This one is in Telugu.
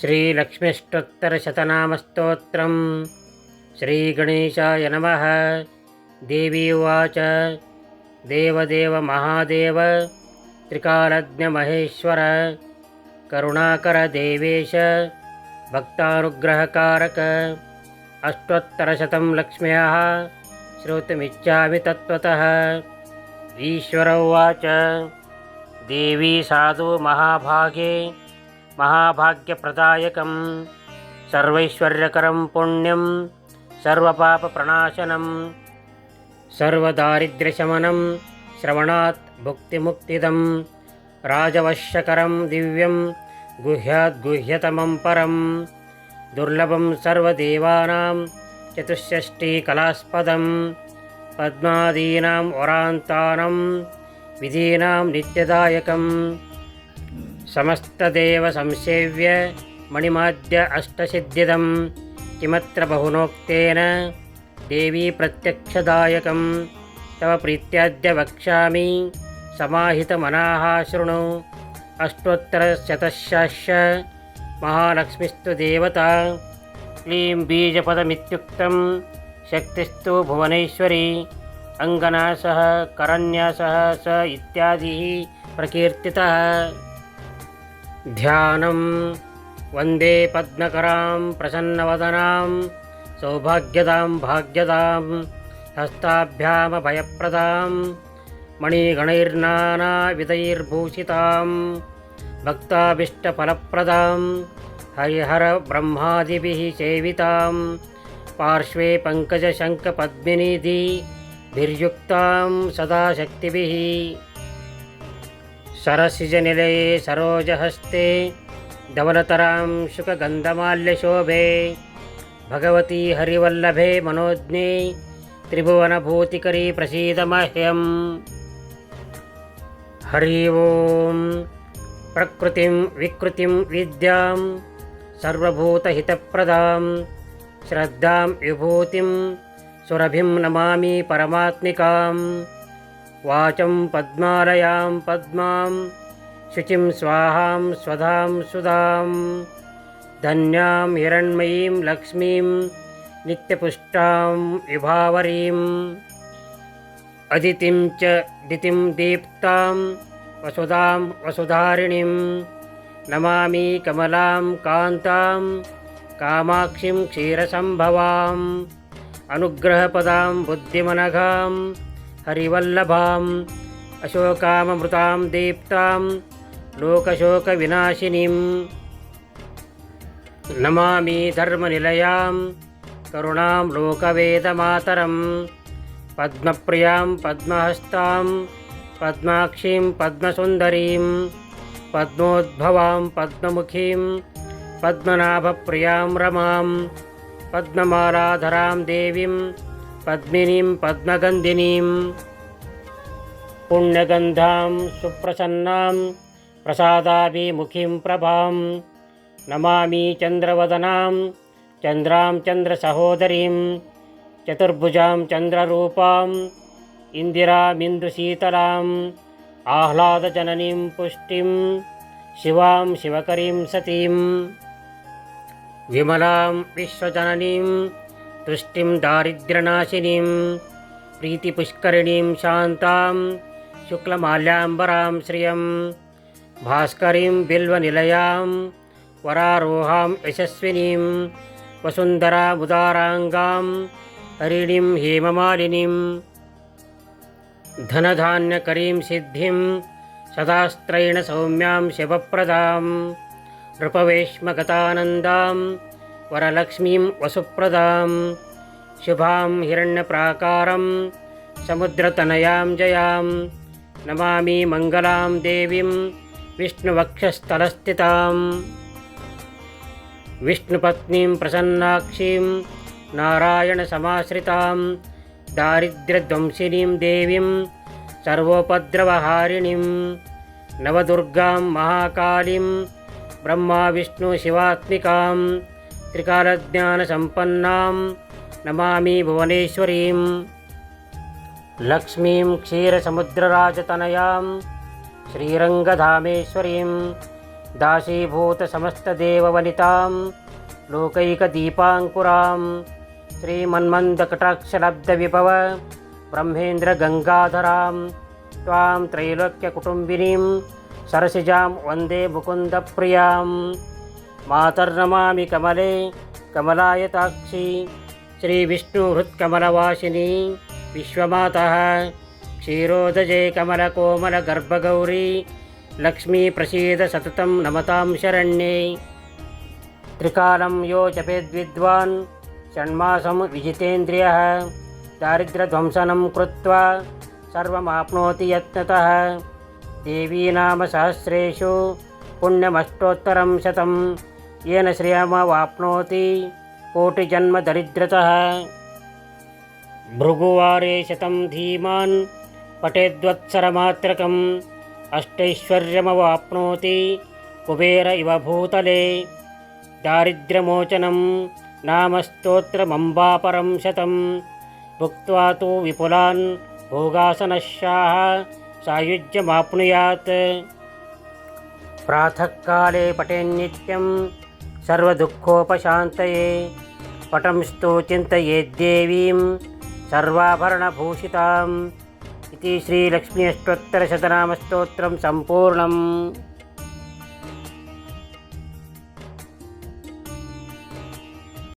श्रीलक्ष्मीष्टोत्तरशतनामस्तोत्रं श्रीगणेशाय नमः देवी उवाच देवदेव महादेव त्रिकालज्ञमहेश्वर करुणाकर देवेश भक्तानुग्रहकारक अष्टोत्तरशतं लक्ष्म्याः श्रोतुमिच्छामि तत्त्वतः ईश्वर उवाच देवी साधु महाभागे महाभाग्यप्रदायकं सर्वैश्वर्यकरं पुण्यं सर्वपापप्रणाशनं सर्वदारिद्र्यशमनं श्रवणात् भुक्तिमुक्तिदं राजवश्यकरं दिव्यं गुह्याद्गुह्यतमं परं दुर्लभं सर्वदेवानां चतुष्षष्टिकलास्पदं पद्मादीनां वरान्तानं विधीनां नित्यदायकम् సమస్తదేవ సంసేవ్య మణిమాద్య అష్టసిద్ధిదం కిమత్ర బహునోక్తేన దేవీ ప్రత్యక్షదాయకం తవ ప్రీత్యాద్య వక్ష్యామి సమాహితమనాహాశృణు అష్టోత్తరశతశాస్య మహాలక్ష్మిస్తు దేవత క్లీం బీజపదమిత్యుక్తం శక్తిస్తు భువనేశ్వరి అంగనాశ కరన్యాస స ఇత్యాది ప్రకీర్తిత ध्यानं वन्दे पद्मकरां प्रसन्नवदनां सौभाग्यदां भाग्यदां हस्ताभ्यामभयप्रदां मणिगणैर्नानाविधैर्भूषितां भक्ताभीष्टफलप्रदां हरिहरब्रह्मादिभिः सेवितां पार्श्वे पङ्कजशङ्खपद्मिनिधिभिर्युक्तां सदा शक्तिभिः सरसिजनिलये सरोजहस्ते धवलतरां शुकगन्धमाल्यशोभे भगवती हरिवल्लभे मनोज्ञे त्रिभुवनभूतिकरी प्रसीद मह्यम् हरि ओं प्रकृतिं विकृतिं विद्यां सर्वभूतहितप्रदां श्रद्धां विभूतिं सुरभिं नमामि परमात्मिकाम् वाचं पद्मालयां पद्मां शुचिं स्वाहां स्वधां सुधां। धन्यां हिरण्मयीं लक्ष्मीं नित्यपुष्टां विभावरीम् अदितिं च दितिं दीप्तां वसुधां वसुधारिणीं। नमामि कमलां कान्तां कामाक्षीं क्षीरसम्भवाम्। अनुग्रहपदां बुद्धिमनघां हरिवल्लभाम् अशोकाममृतां दीप्तां लोकशोकविनाशिनीं नमामि धर्मनिलयां करुणां लोकवेदमातरं पद्मप्रियां पद्महस्तां पद्माक्षीं पद्मसुन्दरीं पद्मोद्भवां पद्ममुखीं पद्मनाभप्रियां रमां पद्ममालाधरां देवीं పద్మినీం పద్మగంధినీం పుణ్యగంధాం సుప్రసన్నాం ప్రసాదాభిముఖీం ప్రభాం నమామి చంద్రవదనాం చంద్రాం చంద్రసహోదరీం చతుర్భుజాం చంద్రరూపాం ఇందిరామిందుశీతలాం ఆహ్లాదజననీం పుష్టిం శివాం శివకరీం సతీం విమలాం విశ్వజననీం तुष्टिं दारिद्र्यनाशिनीं प्रीतिपुष्करिणीं शान्तां शुक्लमाल्याम्बरां श्रियं भास्करीं बिल्वनिलयां वरारोहां यशस्विनीं वसुन्धरामुदाराङ्गां हरिणीं हेममालिनीं धनधान्यकरीं सिद्धिं सदास्त्रैण सौम्यां शिवप्रदां नृपवेश्मगतानन्दां వరలక్ష్మీం వసుప్రదాం. శుభాం హిరణ్యప్రాకారం. సముద్రతనయాం జయాం. నమామి మంగళాం దేవీం. విష్ణువక్షస్థలస్థితాం. విష్ణుపత్నీం ప్రసన్నాక్షీం. నారాయణసమాశ్రితాం. దారిద్ర్యధ్వంసినీం దేవీం. సర్వోపద్రవహారిణీం. నవదుర్గాం మహాకాళీం. బ్రహ్మా విష్ణు శివాత్మికాం. त्रिकालज्ञानसम्पन्नां नमामि भुवनेश्वरीं लक्ष्मीं क्षीरसमुद्रराजतनयां श्रीरङ्गधामेश्वरीं दासीभूतसमस्तदेववनितां लोकैकदीपाङ्कुरां श्रीमन्मन्दकटाक्षलब्धविभव ब्रह्मेन्द्रगङ्गाधरां त्वां त्रैलोक्यकुटुम्बिनीं सरसिजां वन्दे మాతర్నమామి కమలే కమలాయతాక్షి. శ్రీ విష్ణు హృత్కమలవాసిని విశ్వమాత. క్షీరోదజే కమల కోమల గర్భగౌరీ. లక్ష్మీ ప్రసీద సతతం నమతాం శరణ్యే. త్రికాలం యో జపేద్విద్వాన్ షణ్మాసం విజితేంద్రియ దారిద్రధ్వంసనం కృత్వా సర్వమాప్నోతి యత్నత దేవీనామసహస్రేషు పుణ్యమష్టోత్తరం శతం येन श्रियमवाप्नोति कोटिजन्मदरिद्रतः भृगुवारे शतं धीमान् पठेद्वत्सरमात्रकम् अष्टैश्वर्यमवाप्नोति कुबेर इव भूतले दारिद्र्यमोचनं नाम स्तोत्रमम्बापरं शतं भुक्त्वा तु विपुलान् भोगासनशाः सायुज्यमाप्नुयात् प्रातःकाले पठेन्नित्यं సర్వదుఃఖోపశాంతయే పటంస్తు చింతయేద్దేవీం సర్వాభరణభూషితాం ఇది శ్రీలక్ష్మీ అష్టోత్తరశతనామస్తోత్రం సంపూర్ణం